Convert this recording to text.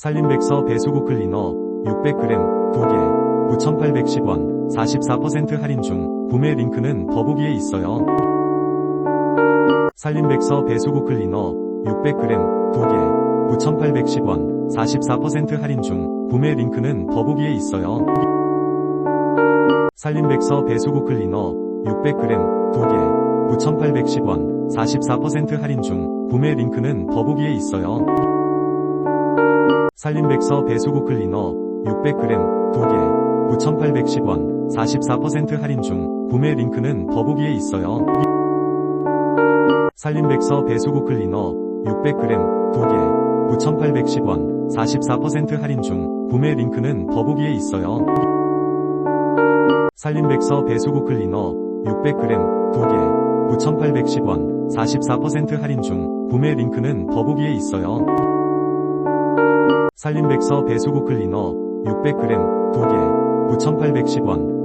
살림백서 배수구 클리너 600g 2개 9,810원 44% 할인 중 구매 링크는 더보기에 있어요. 살림백서 배수구 클리너 600g 2개 9,810원 44% 할인 중 구매 링크는 더보기에 있어요. 살림백서 배수구 클리너 600g 2개 9,810원 44% 할인 중 구매 링크는 더보기에 있어요. 살림백서 배수구 클리너 600g 2개 9,810원 44% 할인 중 구매 링크는 더보기에 있어요. 살림백서 배수구 클리너 600g 2개 9,810원 44% 할인 중 구매 링크는 더보기에 있어요. 살림백서 배수구 클리너 600g 2개 9,810원 44% 할인 중 구매 링크는 더보기에 있어요. 살림백서 배수구 클리너 600g 2개 9,810원